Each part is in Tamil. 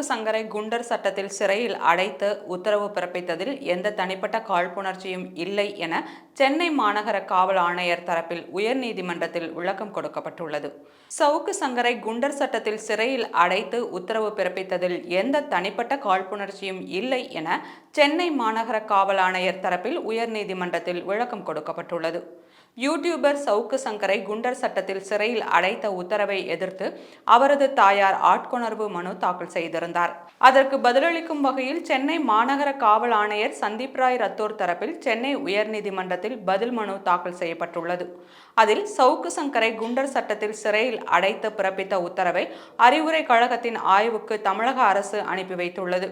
Savukku சங்கரை குண்டர் சட்டத்தில் சிறையில் அடைத்து உத்தரவு பிறப்பித்ததில் எந்த தனிப்பட்ட காழ்ப்புணர்ச்சியும் இல்லை என சென்னை மாநகர காவல் ஆணையர் தரப்பில் உயர்நீதிமன்றத்தில் விளக்கம் கொடுக்கப்பட்டுள்ளது. சவுக்கு சங்கரை குண்டர் சட்டத்தில் சிறையில் அடைத்து உத்தரவு பிறப்பித்ததில் எந்த தனிப்பட்ட காழ்ப்புணர்ச்சியும் இல்லை என சென்னை மாநகர காவல் ஆணையர் தரப்பில் உயர்நீதிமன்றத்தில் விளக்கம் கொடுக்கப்பட்டுள்ளது. யூடியூபர் சவுக்கு சங்கரை குண்டர் சட்டத்தில் சிறையில் அடைத்த உத்தரவை எதிர்த்து அவரது தாயார் ஆட்கொணர்வு மனு தாக்கல் செய்திருந்தார். அதற்கு பதிலளிக்கும் வகையில் சென்னை மாநகர காவல் ஆணையர் சந்தீப் ராய் ரத்தோர் தரப்பில் சென்னை உயர்நீதிமன்றத்தில் பதில் மனு தாக்கல் செய்யப்பட்டுள்ளது. அதில் சவுக்கு சங்கரை குண்டர் சட்டத்தில் சிறையில் அடைத்து பிறப்பித்த உத்தரவை அறிவுரை கழகத்தின் ஆய்வுக்கு தமிழக அரசு அனுப்பி வைத்துள்ளது.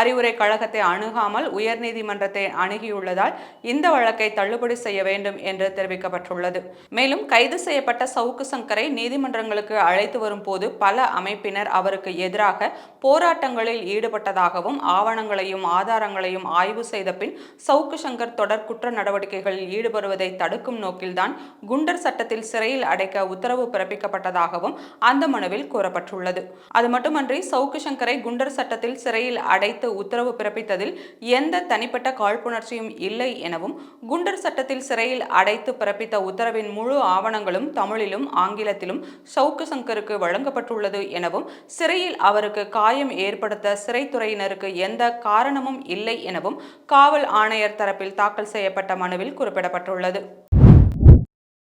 அறிவுரை கழகத்தை அணுகாமல் உயர்நீதிமன்றத்தை அணுகியுள்ளதால் இந்த வழக்கை தள்ளுபடி செய்ய வேண்டும் என்று தெரிவிக்கப்பட்டுள்ளது. மேலும் கைது செய்யப்பட்ட சவுக்கு சங்கரை நீதிமன்றங்களுக்கு அழைத்து வரும் போது பல அமைப்பினர் அவருக்கு எதிராக போர் போராட்டங்களில் ஈடுபட்டதாகவும் ஆவணங்களையும் ஆதாரங்களையும் ஆய்வு செய்த பின் சவுக்கு சங்கர் தொடர் குற்ற நடவடிக்கைகளில் ஈடுபடுவதை தடுக்கும் நோக்கில்தான் குண்டர் சட்டத்தில் சிறையில் அடைக்க உத்தரவு பிறப்பிக்கப்பட்டதாகவும் அந்த மனுவில் கூறப்பட்டுள்ளது. அது மட்டுமன்றி சவுக்கு சங்கரை குண்டர் சட்டத்தில் சிறையில் அடைத்து உத்தரவு பிறப்பித்ததில் எந்த தனிப்பட்ட காழ்ப்புணர்ச்சியும் இல்லை எனவும் குண்டர் சட்டத்தில் சிறையில் அடைத்து பிறப்பித்த உத்தரவின் முழு ஆவணங்களும் தமிழிலும் ஆங்கிலத்திலும் சவுக்கு சங்கருக்கு வழங்கப்பட்டுள்ளது எனவும் சிறையில் அவருக்கு காயம் ஏற்படுத்த சிறைத்துறையினருக்கு எந்த காரணமும் இல்லை எனவும் காவல் ஆணையர் தரப்பில் தாக்கல் செய்யப்பட்ட மனுவில் குறிப்பிடப்பட்டுள்ளது.